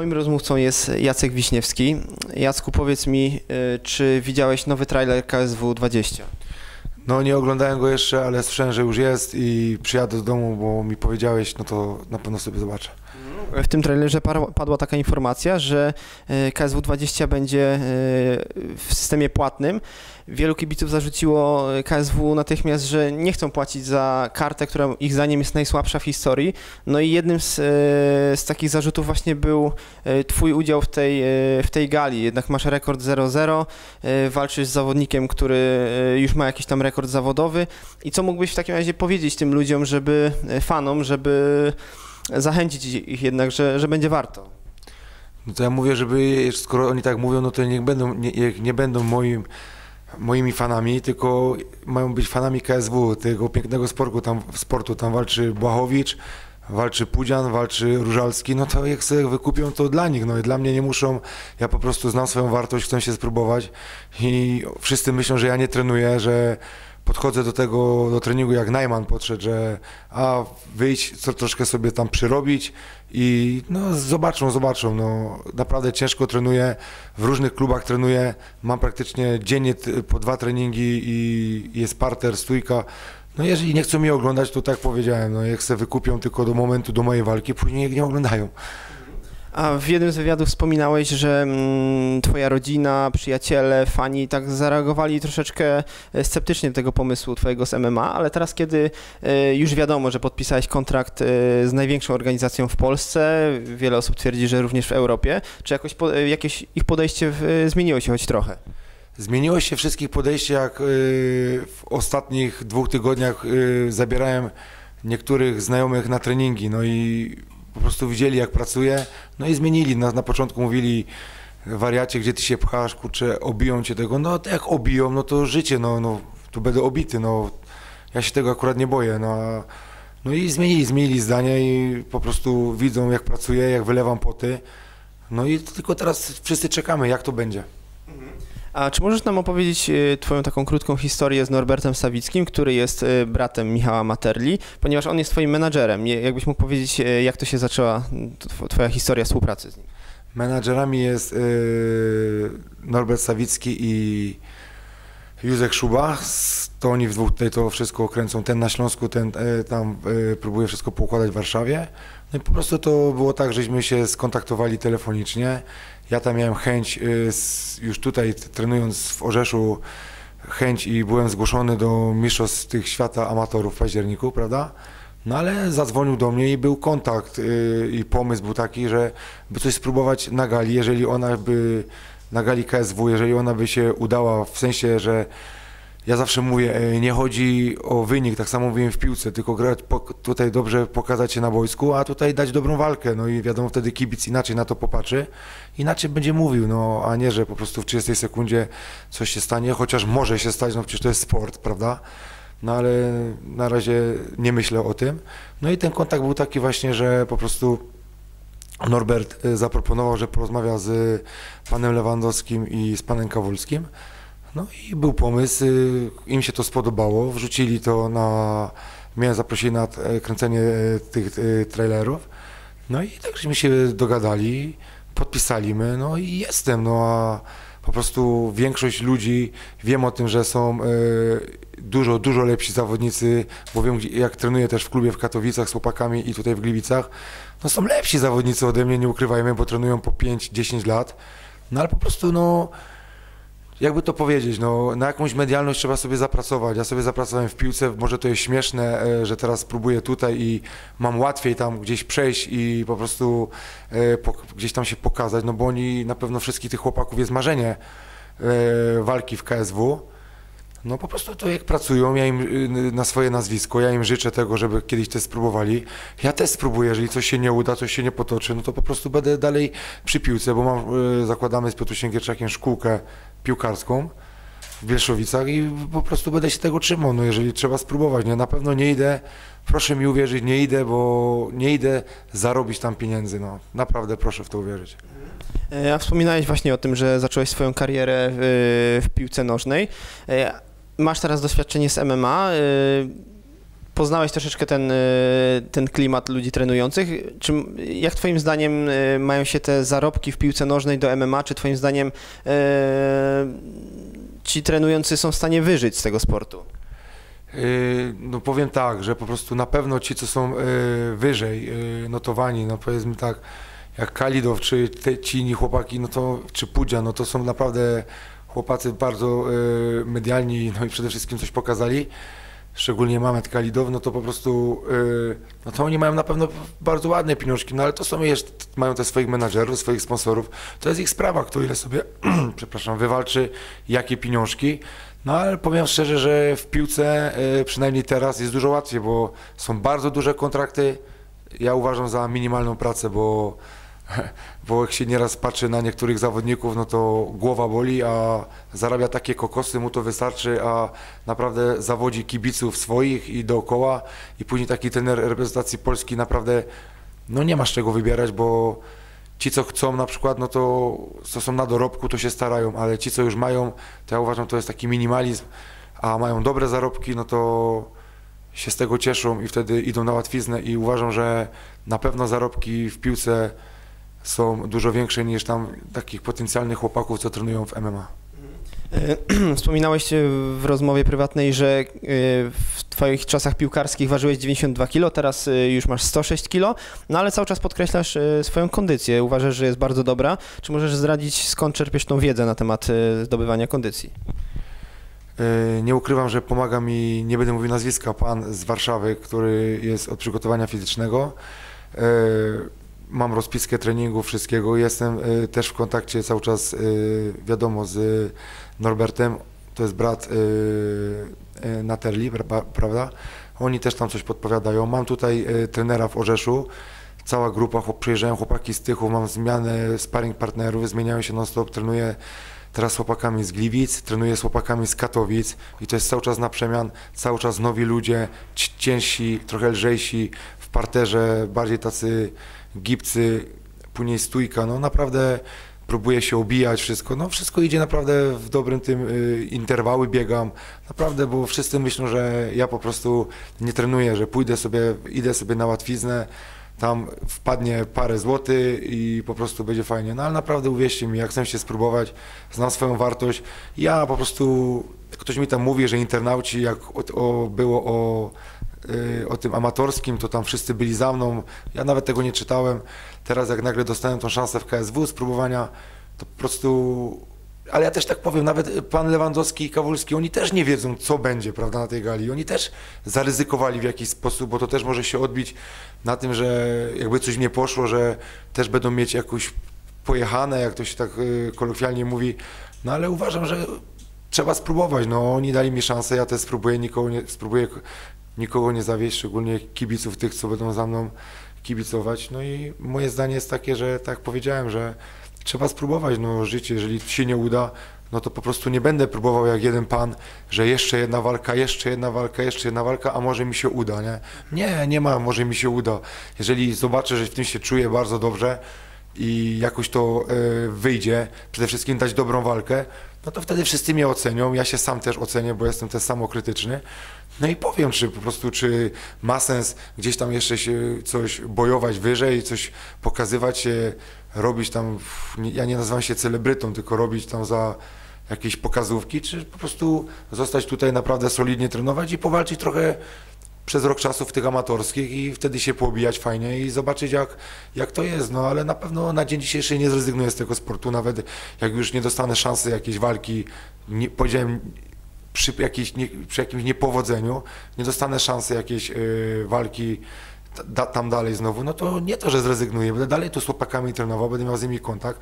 moim rozmówcą jest Jacek Wiśniewski. Jacku, powiedz mi, y, czy widziałeś nowy trailer KSW 20? No nie oglądałem go jeszcze, ale słyszałem, że już jest i przyjadę do domu, bo mi powiedziałeś, no to na pewno sobie zobaczę. W tym trailerze padła taka informacja, że y, KSW 20 będzie y, w systemie płatnym. Wielu kibiców zarzuciło y, KSW natychmiast, że nie chcą płacić za kartę, która ich zdaniem jest najsłabsza w historii. No i jednym z, z takich zarzutów właśnie był twój udział w tej, w tej gali. Jednak masz rekord 0-0, y, walczysz z zawodnikiem, który już ma jakiś tam rekord zawodowy. I co mógłbyś w takim razie powiedzieć tym ludziom, żeby fanom, żeby zachęcić ich jednak, że, że będzie warto. No to ja mówię, żeby, skoro oni tak mówią, no to niech będą, nie, nie będą moim, moimi fanami, tylko mają być fanami KSW, tego pięknego sportu. Tam, sportu. tam walczy Błachowicz, walczy Pudzian, walczy Różalski, no to jak sobie wykupią, to dla nich, no i dla mnie nie muszą, ja po prostu znam swoją wartość, chcę się spróbować i wszyscy myślą, że ja nie trenuję, że podchodzę do tego, do treningu jak Najman podszedł, że a wyjść, co troszkę sobie tam przyrobić i no zobaczą, zobaczą, no naprawdę ciężko trenuję, w różnych klubach trenuję, mam praktycznie dziennie po dwa treningi i jest parter, stójka, no jeżeli nie chcą mnie oglądać, to tak powiedziałem, no jak se wykupią tylko do momentu, do mojej walki, później nie oglądają. A w jednym z wywiadów wspominałeś, że mm, twoja rodzina, przyjaciele, fani tak zareagowali troszeczkę e, sceptycznie do tego pomysłu twojego z MMA, ale teraz kiedy e, już wiadomo, że podpisałeś kontrakt e, z największą organizacją w Polsce, wiele osób twierdzi, że również w Europie, czy jakoś po, jakieś ich podejście w, zmieniło się choć trochę? Zmieniło się wszystkich podejście, jak w ostatnich dwóch tygodniach zabierałem niektórych znajomych na treningi, no i po prostu widzieli, jak pracuję, no i zmienili. Na, na początku mówili, wariacie, gdzie ty się pchasz, kurczę, obiją cię tego. No jak obiją, no to życie, no, no tu będę obity, no ja się tego akurat nie boję, no. No i zmienili, zmienili zdanie i po prostu widzą, jak pracuję, jak wylewam poty. No i tylko teraz wszyscy czekamy, jak to będzie. A czy możesz nam opowiedzieć e, twoją taką krótką historię z Norbertem Sawickim, który jest e, bratem Michała Materli, ponieważ on jest twoim menadżerem. Jakbyś mógł powiedzieć, e, jak to się zaczęła, twoja historia współpracy z nim? Menadżerami jest Norbert Sawicki i Józek Szuba. To oni w dwóch tutaj to wszystko kręcą. Ten na Śląsku, ten e, tam e, próbuje wszystko poukładać w Warszawie. No i po prostu to było tak, żeśmy się skontaktowali telefonicznie. Ja tam miałem chęć, s- już tutaj trenując w Orzeszu, chęć i byłem zgłoszony do mistrzostw tych świata amatorów w październiku, prawda? No ale zadzwonił do mnie i był kontakt i pomysł był taki, że by coś spróbować na gali, jeżeli ona by na gali KSW, jeżeli ona by się udała, w sensie, że ja zawsze mówię, e, nie chodzi o wynik, tak samo mówiłem w piłce, tylko grać tutaj dobrze, pokazać się na boisku, a tutaj dać dobrą walkę, no i wiadomo, wtedy kibic inaczej na to popatrzy, inaczej będzie mówił, no a nie, że po prostu w 30 sekundzie coś się stanie, chociaż może się stać, no przecież to jest sport, prawda? No ale na razie nie myślę o tym. No i ten kontakt był taki właśnie, że po prostu Norbert y, zaproponował, że porozmawia z panem Lewandowskim i z panem Kawulskim. No i był pomysł, y, im się to spodobało, wrzucili to na, miałem zaprosili na e, kręcenie e, tych e, trailerów. No i tak żeśmy się dogadali, podpisali my, no i jestem, no a po prostu większość ludzi, wiem o tym, że są e, dużo, dużo lepsi zawodnicy, bo wiem, jak trenuję też w klubie w Katowicach z chłopakami i tutaj w Gliwicach, no są lepsi zawodnicy ode mnie, nie ukrywajmy, bo trenują po 5-10 lat, no ale po prostu no jakby to powiedzieć, no, na jakąś medialność trzeba sobie zapracować. Ja sobie zapracowałem w piłce, może to jest śmieszne, e, że teraz próbuję tutaj i mam łatwiej tam gdzieś przejść i po prostu e, po, gdzieś tam się pokazać, no bo oni, na pewno wszystkich tych chłopaków jest marzenie e, walki w KSW. No po prostu to jak pracują, ja im y, na swoje nazwisko, ja im życzę tego, żeby kiedyś też spróbowali. Ja też spróbuję, jeżeli coś się nie uda, coś się nie potoczy, no to po prostu będę dalej przy piłce, bo mam, y, zakładamy z Piotrusiem Gierczakiem szkółkę piłkarską w Bielszowicach i po prostu będę się tego trzymał, no jeżeli trzeba spróbować, nie, na pewno nie idę, proszę mi uwierzyć, nie idę, bo nie idę zarobić tam pieniędzy, no naprawdę proszę w to uwierzyć. E, A wspominałeś właśnie o tym, że zacząłeś swoją karierę w, w piłce nożnej. E, Masz teraz doświadczenie z MMA. E, poznałeś troszeczkę ten, ten klimat ludzi trenujących. Czy, jak twoim zdaniem mają się te zarobki w piłce nożnej do MMA? Czy twoim zdaniem ci trenujący są w stanie wyżyć z tego sportu? No powiem tak, że po prostu na pewno ci, co są wyżej notowani, no powiedzmy tak, jak Kalidow, czy te, ci inni chłopaki, no to, czy Pudzia, no to są naprawdę chłopacy bardzo y, medialni, no i przede wszystkim coś pokazali. Szczególnie Mamet Kalidow, no to po prostu, y, no to oni mają na pewno bardzo ładne pieniążki, no ale to są jeszcze, mają te swoich menadżerów, swoich sponsorów. To jest ich sprawa, kto ile sobie, przepraszam, wywalczy, jakie pieniążki. No ale powiem szczerze, że w piłce, y, przynajmniej teraz, jest dużo łatwiej, bo są bardzo duże kontrakty. Ja uważam za minimalną pracę, bo bo jak się nieraz patrzy na niektórych zawodników, no to głowa boli, a zarabia takie kokosy, mu to wystarczy, a naprawdę zawodzi kibiców swoich i dookoła. I później taki trener reprezentacji Polski naprawdę no nie masz czego wybierać, bo ci co chcą na przykład, no to co są na dorobku, to się starają, ale ci co już mają, to ja uważam, to jest taki minimalizm, a mają dobre zarobki, no to się z tego cieszą i wtedy idą na łatwiznę i uważam, że na pewno zarobki w piłce są dużo większe niż tam takich potencjalnych chłopaków, co trenują w MMA. E, wspominałeś w rozmowie prywatnej, że e, w Twoich czasach piłkarskich ważyłeś 92 kg, teraz e, już masz 106 kg, no ale cały czas podkreślasz swoją kondycję. Uważasz, że jest bardzo dobra. Czy możesz zdradzić, skąd czerpiesz tą wiedzę na temat zdobywania kondycji? Nie ukrywam, że pomaga mi, nie będę mówił nazwiska, pan z Warszawy, który jest od przygotowania fizycznego mam rozpiskę treningu, wszystkiego. Jestem y, też w kontakcie cały czas, y, wiadomo, z Norbertem, to jest brat y, Naterli, prawda? Oni też tam coś podpowiadają. Mam tutaj trenera w Orzeszu, cała grupa, przyjeżdżają chłopaki z Tychów, mam zmianę sparring partnerów, zmieniają się non-stop, trenuję teraz z chłopakami z Gliwic, trenuję z chłopakami z Katowic i to jest cały czas na przemian, cały czas nowi ludzie, ciężsi, trochę lżejsi, w parterze bardziej tacy gipcy, później stójka, no naprawdę próbuję się obijać wszystko, no wszystko idzie naprawdę w dobrym tym, y, interwały biegam, naprawdę, bo wszyscy myślą, że ja po prostu nie trenuję, że pójdę sobie, idę sobie na łatwiznę, tam wpadnie parę złotych i po prostu będzie fajnie, no ale naprawdę uwierzcie mi, jak chcę się spróbować, znam swoją wartość, ja po prostu, ktoś mi tam mówi, że internauci, jak o, o, było o o tym amatorskim, to tam wszyscy byli za mną. Ja nawet tego nie czytałem. Teraz jak nagle dostałem tą szansę w KSW spróbowania, to po prostu ale ja też tak powiem, nawet pan Lewandowski i Kawulski, oni też nie wiedzą, co będzie, prawda, na tej gali. Oni też zaryzykowali w jakiś sposób, bo to też może się odbić na tym, że jakby coś nie poszło, że też będą mieć jakąś pojechane, jak to się tak y, kolokwialnie mówi. No ale uważam, że trzeba spróbować. No oni dali mi szansę, ja też spróbuję, nikogo nie, spróbuję nikogo nie zawieść, szczególnie kibiców tych, co będą za mną kibicować. No i moje zdanie jest takie, że tak powiedziałem, że trzeba spróbować no, życie, jeżeli się nie uda, no to po prostu nie będę próbował jak jeden pan, że jeszcze jedna walka, jeszcze jedna walka, jeszcze jedna walka, a może mi się uda, nie? Nie, nie ma, może mi się uda. Jeżeli zobaczę, że w tym się czuję bardzo dobrze i jakoś to y, wyjdzie, przede wszystkim dać dobrą walkę, no to wtedy wszyscy mnie ocenią, ja się sam też ocenię, bo jestem też samokrytyczny. No i powiem, czy po prostu, czy ma sens gdzieś tam jeszcze się coś bojować wyżej, coś pokazywać się, robić tam, ja nie nazywam się celebrytą, tylko robić tam za jakieś pokazówki, czy po prostu zostać tutaj naprawdę solidnie trenować i powalczyć trochę przez rok czasu w tych amatorskich i wtedy się poobijać fajnie i zobaczyć jak, jak to jest, no ale na pewno na dzień dzisiejszy nie zrezygnuję z tego sportu, nawet jak już nie dostanę szansy jakiejś walki, nie, powiedziałem przy, jakiejś, nie, przy jakimś niepowodzeniu, nie dostanę szansy jakiejś y, walki da, tam dalej znowu, no to nie to, że zrezygnuję, będę dalej tu z chłopakami trenował, będę miał z nimi kontakt.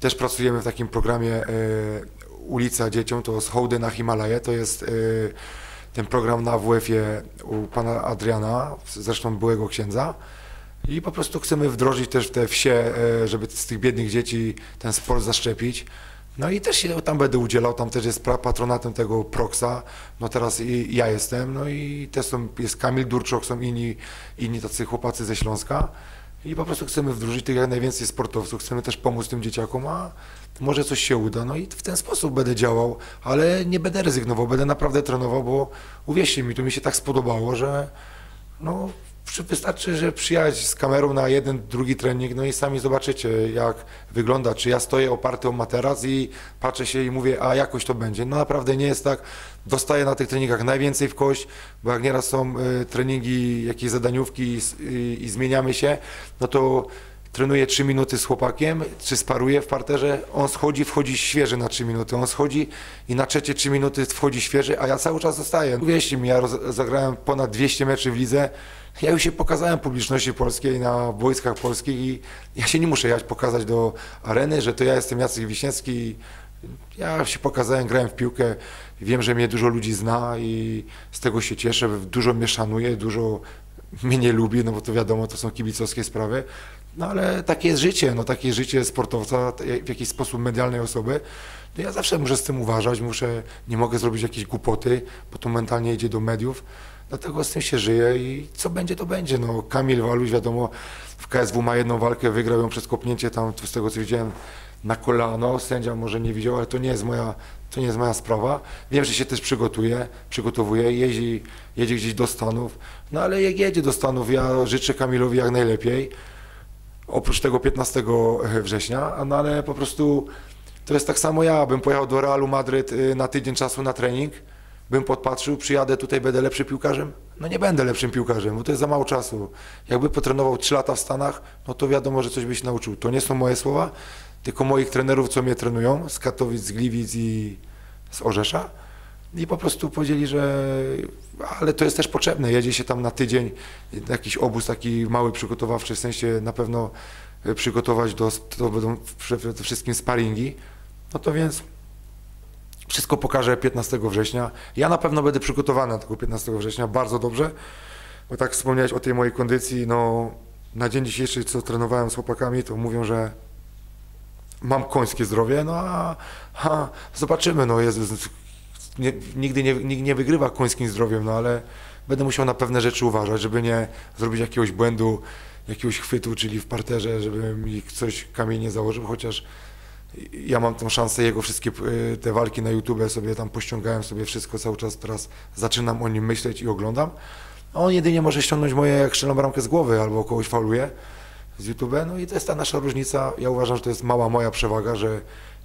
Też pracujemy w takim programie y, Ulica Dzieciom, to z hołdy na Himalaje, to jest y, ten program na WF-ie u pana Adriana, zresztą byłego księdza. I po prostu chcemy wdrożyć też w te wsie, e, żeby z tych biednych dzieci ten sport zaszczepić. No i też się tam będę udzielał, tam też jest patronatem tego Proxa, no teraz i ja jestem, no i też są, jest Kamil Durczok, są inni, inni tacy chłopacy ze Śląska i po prostu chcemy wdrożyć tych jak najwięcej sportowców, chcemy też pomóc tym dzieciakom, a może coś się uda, no i w ten sposób będę działał, ale nie będę rezygnował, będę naprawdę trenował, bo uwierzcie mi, to mi się tak spodobało, że no Wystarczy, że przyjechać z kamerą na jeden, drugi trening, no i sami zobaczycie, jak wygląda. Czy ja stoję oparty o materac i patrzę się i mówię, a jakoś to będzie. No naprawdę nie jest tak. Dostaję na tych treningach najwięcej w kość, bo jak nieraz są y, treningi, jakieś zadaniówki i, y, i zmieniamy się, no to trenuję 3 minuty z chłopakiem, czy sparuję w parterze, on schodzi, wchodzi świeży na 3 minuty, on schodzi i na trzecie 3 minuty wchodzi świeży, a ja cały czas zostaję. Uwierzcie mi, ja zagrałem ponad 200 meczy w lidze, ja już się pokazałem publiczności polskiej na wojskach polskich i ja się nie muszę jechać pokazać do areny, że to ja jestem Jacek Wiśniewski. Ja się pokazałem, grałem w piłkę, wiem, że mnie dużo ludzi zna i z tego się cieszę, dużo mnie szanuje, dużo mnie nie lubi, no bo to wiadomo, to są kibicowskie sprawy, no ale takie jest życie, no takie życie sportowca, w jakiś sposób medialnej osoby. No ja zawsze muszę z tym uważać, muszę, nie mogę zrobić jakiejś głupoty, bo to mentalnie idzie do mediów. Dlatego z tym się żyje i co będzie, to będzie. No, Kamil Waluś, wiadomo, w KSW ma jedną walkę, wygrał ją przez kopnięcie tam, z tego co widziałem, na kolano. Sędzia może nie widział, ale to nie jest moja, to nie jest moja sprawa. Wiem, że się też przygotuje, przygotowuje, jeździ, jedzie gdzieś do Stanów. No ale jak jedzie do Stanów, ja życzę Kamilowi jak najlepiej. Oprócz tego 15 września, no ale po prostu to jest tak samo ja, bym pojechał do Realu Madryt y, na tydzień czasu na trening bym podpatrzył, przyjadę tutaj, będę lepszym piłkarzem? No nie będę lepszym piłkarzem, bo to jest za mało czasu. Jakby potrenował 3 lata w Stanach, no to wiadomo, że coś by się nauczył. To nie są moje słowa, tylko moich trenerów, co mnie trenują, z Katowic, z Gliwic i z Orzesza. I po prostu powiedzieli, że ale to jest też potrzebne. Jedzie się tam na tydzień, jakiś obóz taki mały przygotowawczy, w sensie na pewno przygotować do, to będą przede wszystkim sparingi. No to więc wszystko pokażę 15 września. Ja na pewno będę przygotowany na tego 15 września bardzo dobrze, bo tak wspomniałeś o tej mojej kondycji, no na dzień dzisiejszy, co trenowałem z chłopakami, to mówią, że mam końskie zdrowie, no a, zobaczymy, no Jezus, nie, nigdy nie, nikt nie wygrywa końskim zdrowiem, no ale będę musiał na pewne rzeczy uważać, żeby nie zrobić jakiegoś błędu, jakiegoś chwytu, czyli w parterze, żeby mi coś kamień nie założył, chociaż ja mam tą szansę, jego wszystkie y, te walki na YouTube sobie tam pościągałem sobie wszystko cały czas, teraz zaczynam o nim myśleć i oglądam. On jedynie może ściągnąć moje, jak bramkę z głowy albo kogoś fauluje z YouTube. No i to jest ta nasza różnica. Ja uważam, że to jest mała moja przewaga, że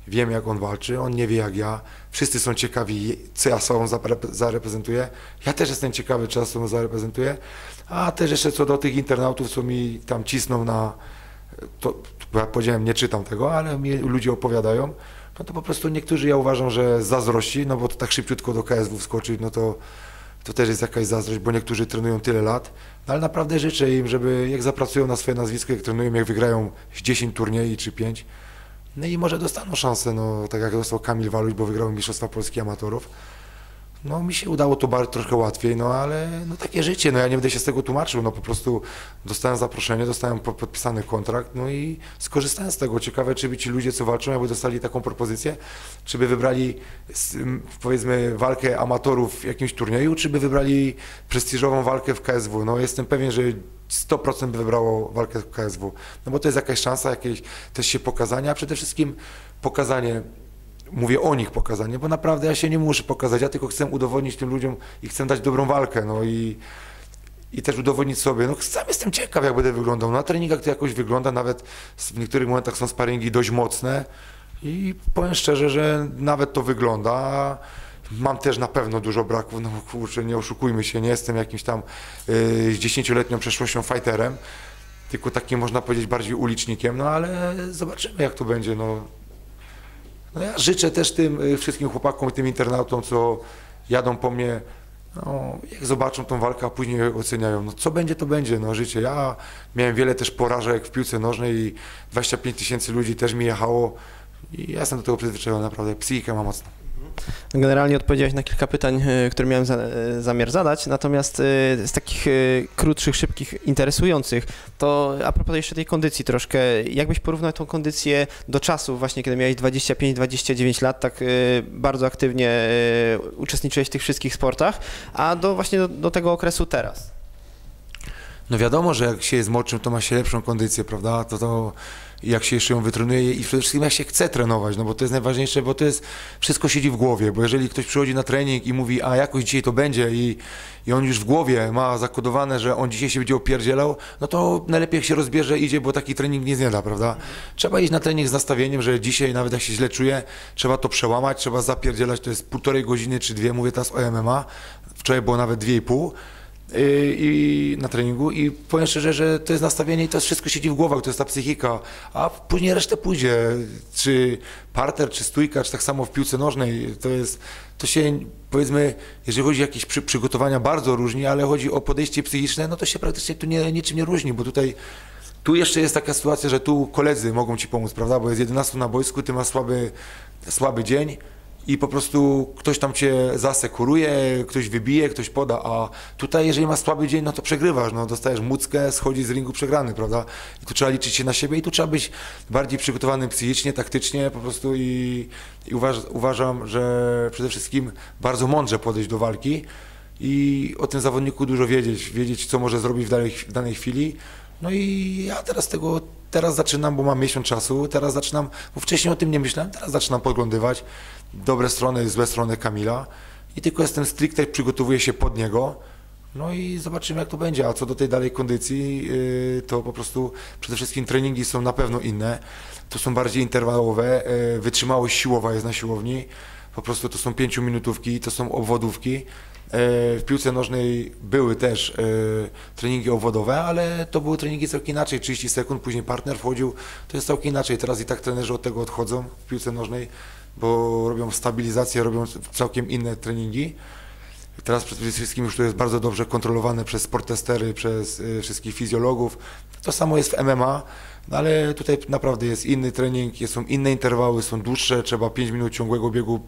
wiem jak on walczy, on nie wie jak ja. Wszyscy są ciekawi, co ja sobą zareprezentuję. Ja też jestem ciekawy, co ja sobą zareprezentuję. A też jeszcze co do tych internautów, co mi tam cisną na to, bo ja powiedziałem, nie czytam tego, ale mi ludzie opowiadają, no to po prostu niektórzy ja uważam, że zazdrości, no bo to tak szybciutko do KSW wskoczyć, no to, to też jest jakaś zazdrość, bo niektórzy trenują tyle lat, no ale naprawdę życzę im, żeby jak zapracują na swoje nazwisko, jak trenują, jak wygrają 10 turniejów czy 5, no i może dostaną szansę, no tak jak dostał Kamil Waluś, bo wygrał Mistrzostwa Polski Amatorów, no mi się udało to bardzo troszkę łatwiej, no ale no takie życie, no ja nie będę się z tego tłumaczył, no po prostu dostałem zaproszenie, dostałem podpisany kontrakt, no i skorzystałem z tego. Ciekawe, czy by ci ludzie, co walczą, jakby dostali taką propozycję, czy by wybrali powiedzmy walkę amatorów w jakimś turnieju, czy by wybrali prestiżową walkę w KSW. No jestem pewien, że 100% by wybrało walkę w KSW, no bo to jest jakaś szansa, jakieś też się pokazania, a przede wszystkim pokazanie mówię o nich pokazanie, bo naprawdę ja się nie muszę pokazać, ja tylko chcę udowodnić tym ludziom i chcę dać dobrą walkę, no i, i też udowodnić sobie, no sam jestem ciekaw, jak będę wyglądał, na treningach to jakoś wygląda, nawet w niektórych momentach są sparingi dość mocne i powiem szczerze, że nawet to wygląda, Mam też na pewno dużo braków, no kurczę, nie oszukujmy się, nie jestem jakimś tam yy, z dziesięcioletnią przeszłością fighterem, tylko takim można powiedzieć bardziej ulicznikiem, no ale zobaczymy jak to będzie, no no ja życzę też tym y, wszystkim chłopakom i tym internautom, co jadą po mnie, no, jak zobaczą tą walkę, a później oceniają, no co będzie, to będzie, no życie. Ja miałem wiele też porażek w piłce nożnej i 25 tysięcy ludzi też mi jechało i ja jestem do tego przyzwyczajony, naprawdę, psychikę mam mocno. Generalnie odpowiedziałeś na kilka pytań, e, które miałem za, e, zamiar zadać, natomiast e, z takich krótszych, szybkich, interesujących, to a propos jeszcze tej kondycji troszkę, jakbyś porównał tą kondycję do czasu właśnie, kiedy miałeś 25-29 lat, tak bardzo aktywnie uczestniczyłeś w tych wszystkich sportach, a do właśnie do, do tego okresu teraz? No wiadomo, że jak się jest młodszym, to ma się lepszą kondycję, prawda? To, to jak się jeszcze ją wytrenuje i przede wszystkim jak się chce trenować, no bo to jest najważniejsze, bo to jest, wszystko siedzi w głowie, bo jeżeli ktoś przychodzi na trening i mówi, a jakoś dzisiaj to będzie i, i on już w głowie ma zakodowane, że on dzisiaj się będzie opierdzielał, no to najlepiej jak się rozbierze, idzie, bo taki trening nie znieda, prawda? Trzeba iść na trening z nastawieniem, że dzisiaj nawet jak się źle czuje, trzeba to przełamać, trzeba zapierdzielać, to jest półtorej godziny czy dwie, mówię teraz o MMA, wczoraj było nawet dwie i pół, i na treningu i powiem szczerze, że to jest nastawienie i to wszystko siedzi w głowach, to jest ta psychika, a później resztę pójdzie, czy parter, czy stójka, czy tak samo w piłce nożnej, to jest, to się powiedzmy, jeżeli chodzi o jakieś przy, przygotowania bardzo różni, ale chodzi o podejście psychiczne, no to się praktycznie tu nie, niczym nie różni, bo tutaj tu jeszcze jest taka sytuacja, że tu koledzy mogą ci pomóc, prawda, bo jest 11 na boisku, ty masz słaby, słaby dzień, i po prostu ktoś tam cię zasekuruje, ktoś wybije, ktoś poda, a tutaj jeżeli masz słaby dzień, no to przegrywasz, no dostajesz muckę, schodzi z ringu przegrany, prawda? I tu trzeba liczyć się na siebie i tu trzeba być bardziej przygotowanym psychicznie, taktycznie po prostu i, i uważ, uważam, że przede wszystkim bardzo mądrze podejść do walki i o tym zawodniku dużo wiedzieć, wiedzieć co może zrobić w danej, w danej chwili. No i ja teraz tego, teraz zaczynam, bo mam miesiąc czasu, teraz zaczynam, bo wcześniej o tym nie myślałem, teraz zaczynam podglądywać dobre strony, złe strony Kamila i tylko jestem stricte, przygotowuję się pod niego. No i zobaczymy, jak to będzie. A co do tej dalej kondycji, yy, to po prostu przede wszystkim treningi są na pewno inne. To są bardziej interwałowe. Yy, wytrzymałość siłowa jest na siłowni. Po prostu to są pięciominutówki, to są obwodówki. Yy, W piłce nożnej były też treningi obwodowe, ale to były treningi całkiem inaczej. 30 sekund, później partner wchodził. To jest całkiem inaczej. Teraz i tak trenerzy od tego odchodzą w piłce nożnej bo robią stabilizację, robią całkiem inne treningi. Teraz przede wszystkim już to jest bardzo dobrze kontrolowane przez sportestery, przez y, wszystkich fizjologów. To samo jest w MMA, no ale tutaj naprawdę jest inny trening, są inne interwały, są dłuższe, trzeba 5 minut ciągłego biegu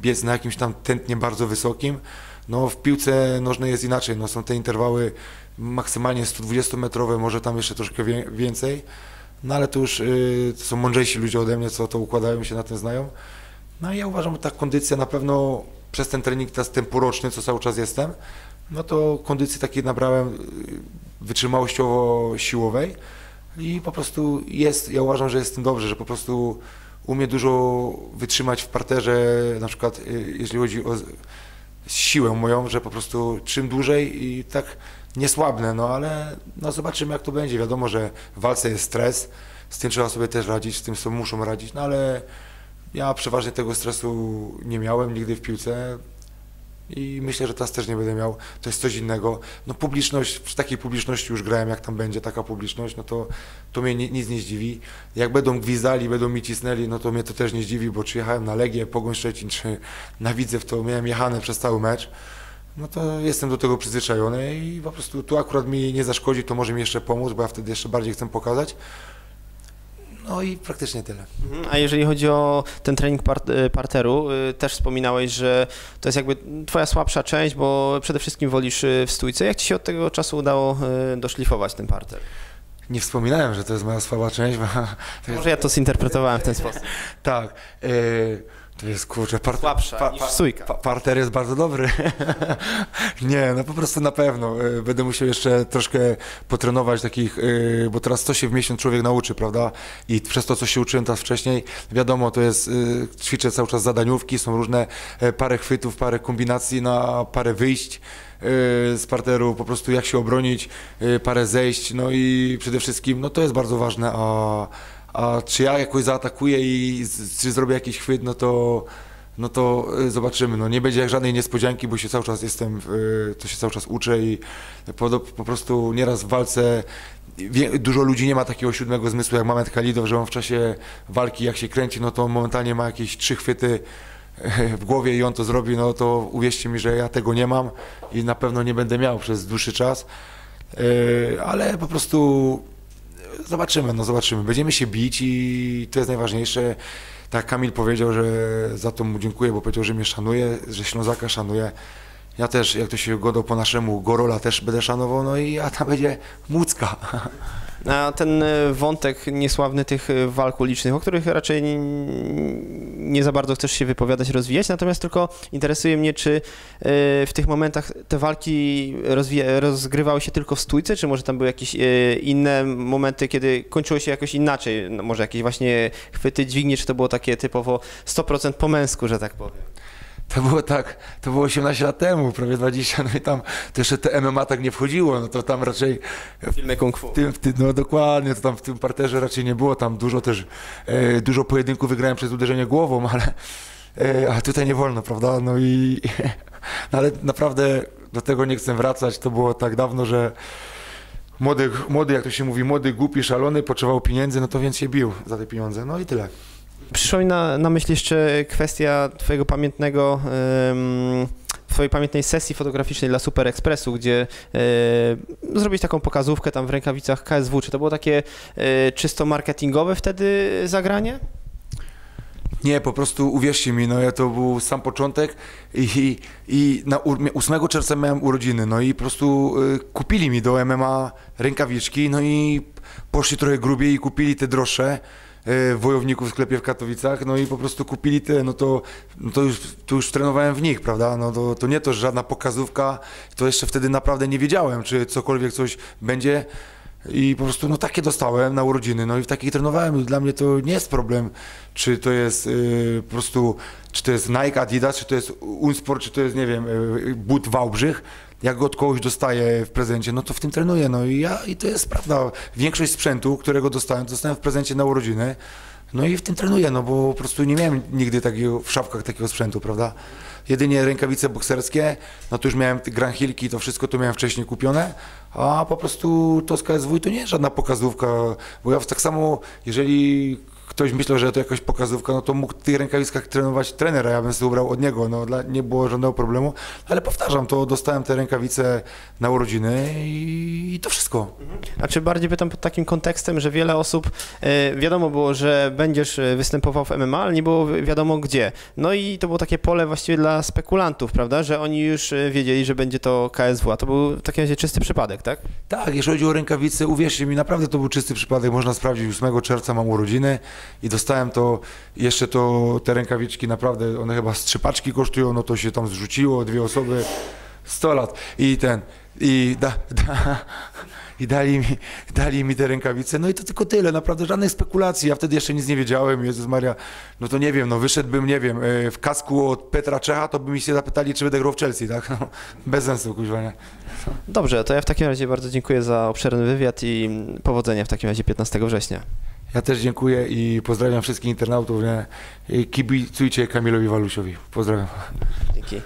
biec na jakimś tam tętnie bardzo wysokim. No w piłce nożnej jest inaczej, no są te interwały maksymalnie 120-metrowe, może tam jeszcze troszkę więcej. No ale to już y, to są mądrzejsi ludzie ode mnie, co to układają się na tym znają. No i ja uważam, że ta kondycja na pewno przez ten trening teraz ten co cały czas jestem, no to kondycji takiej nabrałem y, wytrzymałościowo-siłowej i po prostu jest, ja uważam, że jest tym dobrze, że po prostu umie dużo wytrzymać w parterze, na przykład y, jeśli chodzi o siłę moją, że po prostu czym dłużej i tak niesłabne, no ale no zobaczymy jak to będzie. Wiadomo, że w walce jest stres, z tym trzeba sobie też radzić, z tym sobie muszą radzić, no ale ja przeważnie tego stresu nie miałem nigdy w piłce i myślę, że teraz też nie będę miał. To jest coś innego. No publiczność, przy takiej publiczności już grałem, jak tam będzie taka publiczność, no to, to mnie nic nie zdziwi. Jak będą gwizdali, będą mi cisnęli, no to mnie to też nie zdziwi, bo czy jechałem na Legię, Pogoń Szczecin, czy na Widzew, to miałem jechane przez cały mecz no to jestem do tego przyzwyczajony i po prostu tu akurat mi nie zaszkodzi, to może mi jeszcze pomóc, bo ja wtedy jeszcze bardziej chcę pokazać. No i praktycznie tyle. Mhm. A jeżeli chodzi o ten trening y, parteru, y, też wspominałeś, że to jest jakby twoja słabsza część, bo przede wszystkim wolisz y, w stójce. Jak ci się od tego czasu udało doszlifować ten parter? Nie wspominałem, że to jest moja słaba część. Bo Może ja to zinterpretowałem w ten sposób. tak. Y to jest kurczę, part, Słabsza pa, pa. Pa, parter jest bardzo dobry. nie, no po prostu na pewno. Y, będę musiał jeszcze troszkę potrenować takich, y, bo teraz co się w miesiąc człowiek nauczy, prawda? I przez to, co się uczyłem teraz wcześniej, wiadomo, to jest, y, ćwiczę cały czas zadaniówki, są różne parę chwytów, parę kombinacji na parę wyjść z parteru, po prostu jak się obronić, parę zejść, no i przede wszystkim, no to jest bardzo ważne, a a czy ja jakoś zaatakuję i czy zrobię jakiś chwyt, no to, no to y, zobaczymy. No nie będzie jak żadnej niespodzianki, bo się cały czas jestem, y, to się cały czas uczę i po, po prostu nieraz w walce dużo ludzi nie ma takiego siódmego zmysłu jak Mamet Kalidow, że on w czasie walki jak się kręci, no to momentalnie ma jakieś trzy chwyty w głowie i on to zrobi, no to uwierzcie mi, że ja tego nie mam i na pewno nie będę miał przez dłuższy czas. Y, ale po prostu zobaczymy, no zobaczymy. Będziemy się bić i to jest najważniejsze. Tak Kamil powiedział, że za to mu dziękuję, bo powiedział, że mnie szanuje, że Ślązaka szanuje. Ja też, jak to się godo po naszemu, Gorola też będę szanował, no i a tam będzie Mucka. A ten e, wątek niesławny tych e, walk ulicznych, o których raczej nie, za bardzo chcesz się wypowiadać, rozwijać, natomiast tylko interesuje mnie, czy e, w tych momentach te walki rozgrywały się tylko w stójce, czy może tam były jakieś inne momenty, kiedy kończyło się jakoś inaczej, no może jakieś właśnie chwyty, dźwignie, czy to było takie typowo 100% po męsku, że tak powiem. To było tak, to było 18 lat temu, prawie 20, no i tam to jeszcze te MMA tak nie wchodziło, no to tam raczej Filmy kung fu. w tym, tym, no dokładnie, to tam w tym parterze raczej nie było, tam dużo też, e, dużo pojedynków wygrałem przez uderzenie głową, ale, e, ale tutaj nie wolno, prawda, no i, no ale naprawdę do tego nie chcę wracać, to było tak dawno, że młody, młody, jak to się mówi, młody, głupi, szalony, potrzebował pieniędzy, no to więc się bił za te pieniądze, no i tyle. Przyszła mi na, na myśl jeszcze kwestia twojego pamiętnego, em, twojej pamiętnej sesji fotograficznej dla Super Expressu, gdzie e, zrobić taką pokazówkę tam w rękawicach KSW. Czy to było takie e, czysto marketingowe wtedy zagranie? Nie, po prostu uwierzcie mi, no ja to był sam początek i, i, na ur- 8 czerwca miałem urodziny, no i po prostu y, kupili mi do MMA rękawiczki, no i poszli trochę grubiej i kupili te droższe y, wojowników w sklepie w Katowicach, no i po prostu kupili te, no to, no to, już, to już trenowałem w nich, prawda, no to, to nie to żadna pokazówka, to jeszcze wtedy naprawdę nie wiedziałem, czy cokolwiek coś będzie, i po prostu no takie dostałem na urodziny, no i w takich trenowałem. Dla mnie to nie jest problem, czy to jest y, po prostu, czy to jest Nike, Adidas, czy to jest Unsport, czy to jest, nie wiem, y, but Wałbrzych. Jak go od kogoś dostaję w prezencie, no to w tym trenuję. No i ja, i to jest prawda. Większość sprzętu, którego dostałem, dostałem w prezencie na urodziny. No i w tym trenuję, no bo po prostu nie miałem nigdy takiego, w szafkach takiego sprzętu, prawda? Jedynie rękawice bokserskie, no to już miałem te granhilki, to wszystko to miałem wcześniej kupione, a po prostu to z KSW to nie jest żadna pokazówka, bo ja tak samo, jeżeli ktoś myślał, że to jakaś pokazówka, no to mógł w tych rękawiczkach trenować trenera, ja bym sobie ubrał od niego, no dla, nie było żadnego problemu, ale powtarzam, to dostałem te rękawice na urodziny i, i to wszystko. A czy bardziej pytam pod takim kontekstem, że wiele osób, e, wiadomo było, że będziesz e, występował w MMA, ale nie było wi- wiadomo gdzie. No i to było takie pole właściwie dla spekulantów, prawda, że oni już e, wiedzieli, że będzie to KSW, a to był w takim razie czysty przypadek, tak? Tak, jeżeli chodzi o rękawice, uwierzcie mi, naprawdę to był czysty przypadek. Można sprawdzić, 8 czerwca mam urodziny i dostałem to, jeszcze to, te rękawiczki naprawdę, one chyba z trzy paczki kosztują, no to się tam zrzuciło, dwie osoby, 100 lat. I ten, i, da, da, i dali, mi, dali mi te rękawice, no i to tylko tyle, naprawdę żadnych spekulacji, ja wtedy jeszcze nic nie wiedziałem, Jezus Maria, no to nie wiem, no wyszedłbym, nie wiem, e, w kasku od Petra Czecha, to by mi się zapytali, czy będę grał w Chelsea, tak, no, bez sensu, kuźwa, nie. Dobrze, to ja w takim razie bardzo dziękuję za obszerny wywiad i powodzenia w takim razie 15 września. Ja też dziękuję i pozdrawiam wszystkich internautów. I Kibicujcie Kamilowi Walusiowi. Pozdrawiam. Dzięki.